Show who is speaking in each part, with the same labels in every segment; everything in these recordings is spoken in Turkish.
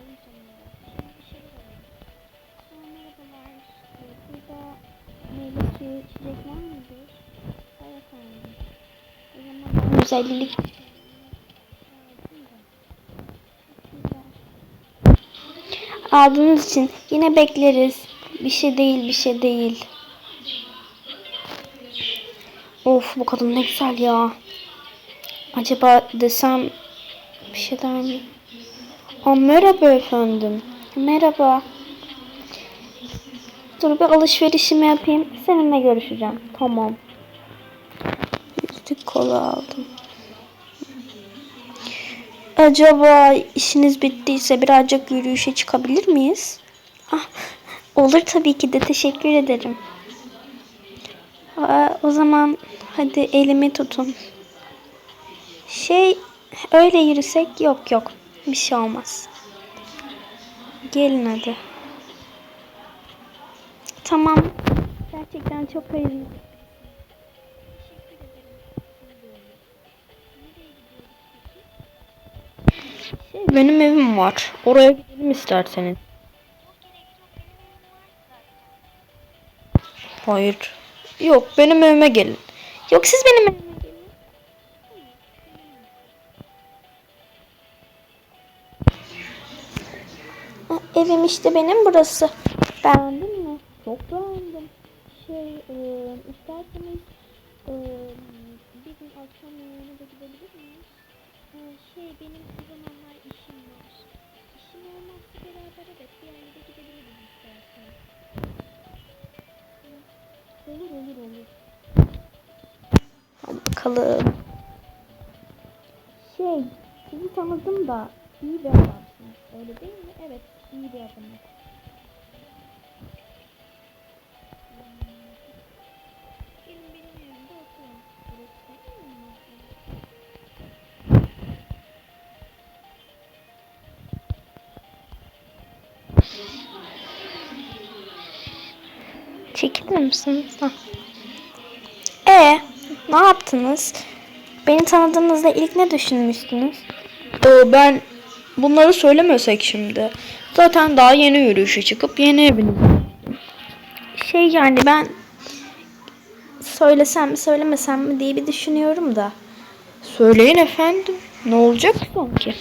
Speaker 1: geldim sonunda. Bir şeyler alayım. Aa, merhabalar. Ee, Burada meyve suyu var mıdır? Hayır efendim. O zaman ben özellik Aldığınız için yine bekleriz. Bir şey değil, bir şey değil. Of bu kadın ne güzel ya. Acaba desem bir şey der mi? Aa, merhaba efendim. Merhaba. Dur bir alışverişimi yapayım. Seninle görüşeceğim. Tamam. Yüzlük kola aldım. Acaba işiniz bittiyse birazcık yürüyüşe çıkabilir miyiz? Ah, olur tabii ki de teşekkür ederim. Aa, o zaman hadi elimi tutun. Şey öyle yürüsek yok yok bir şey olmaz. Gelin hadi. Tamam. Gerçekten çok hayırlı. Şey, benim evim var. Oraya gidelim isterseniz. Hayır. Yok benim evime gelin. Yok siz benim evime Evim işte benim burası. Beğendin mi? Çok beğendim. Şey, e, isterseniz e, bir gün akşam yemeğine de gidebilir miyiz? E, şey, benim o zamanlar işim var. İşim olmazsa beraber evet bir yerlere gidebiliriz istersen. Hı, Olur olur olur. Hadi bakalım. Şey, sizi tanıdım da iyi bir adamsınız. Öyle değil mi? Evet, iyi bir mi? Çekilir misiniz? Ha. Ee, ne yaptınız? Beni tanıdığınızda ilk ne düşünmüştünüz?
Speaker 2: Ee, ben bunları söylemesek şimdi. Zaten daha yeni yürüyüşe çıkıp yeni evine.
Speaker 1: Şey yani ben söylesem mi söylemesem mi diye bir düşünüyorum da.
Speaker 2: Söyleyin efendim. Ne olacak sanki?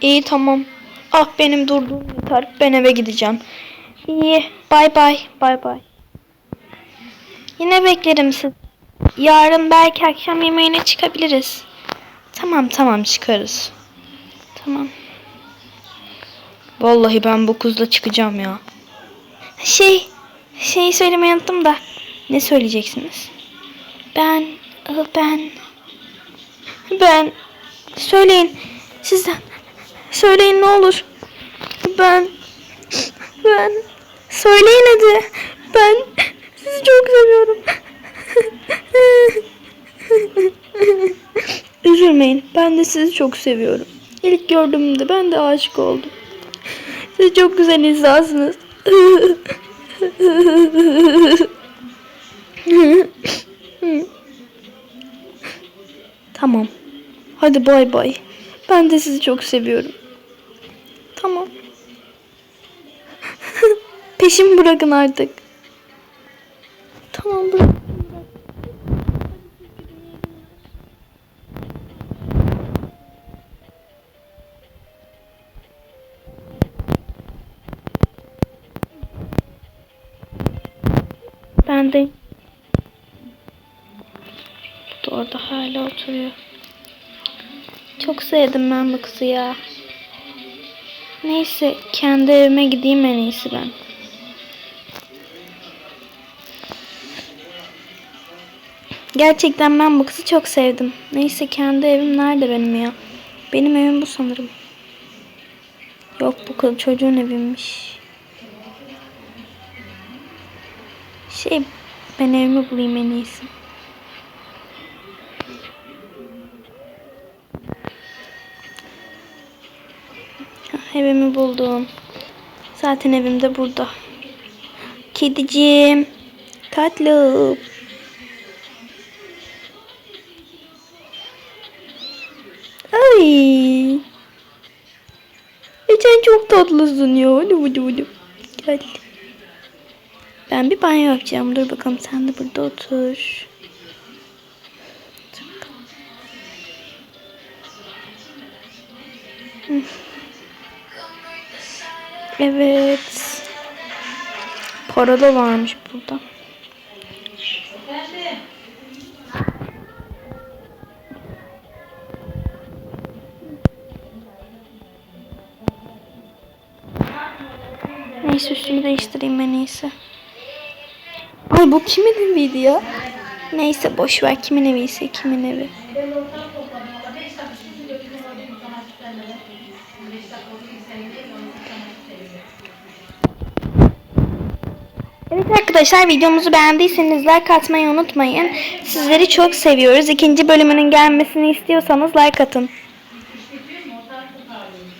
Speaker 2: İyi tamam. Ah benim durduğum yeter. Ben eve gideceğim.
Speaker 1: iyi bay bay bay bay. Yine beklerim siz. Yarın belki akşam yemeğine çıkabiliriz.
Speaker 2: Tamam tamam çıkarız.
Speaker 1: Tamam.
Speaker 2: Vallahi ben bu kızla çıkacağım ya.
Speaker 1: Şey, şey söylemeyi unuttum da.
Speaker 2: Ne söyleyeceksiniz?
Speaker 1: Ben, ben, ben, söyleyin sizden. Söyleyin ne olur. Ben, ben, söyleyin hadi. Ben sizi çok seviyorum.
Speaker 2: Üzülmeyin. Ben de sizi çok seviyorum. İlk gördüğümde ben de aşık oldum.
Speaker 1: Siz çok güzel insansınız.
Speaker 2: Tamam. Hadi bay bay. Ben de sizi çok seviyorum.
Speaker 1: Tamam. Peşimi bırakın artık. Tamam bırak. Ben de orada hala oturuyor. Çok sevdim ben bu kızı ya. Neyse kendi evime gideyim en iyisi ben. Gerçekten ben bu kızı çok sevdim. Neyse kendi evim nerede benim ya? Benim evim bu sanırım. Yok bu kız çocuğun eviymiş. Şey ben evimi bulayım en iyisi. Evimi buldum. Zaten evim de burada. Kediciğim. Tatlım. Ay.
Speaker 2: E çok tatlısın ya. Hadi hadi hadi. Gel. Ben bir banyo yapacağım. Dur bakalım sen de burada otur. Evet. Para da varmış burada. Neyse üstümü değiştireyim ben iyisi. Ay bu kimin eviydi ya? Neyse boş ver kimin eviyse kimin evi. Evet arkadaşlar videomuzu beğendiyseniz like atmayı unutmayın. Sizleri çok seviyoruz. İkinci bölümünün gelmesini istiyorsanız like atın.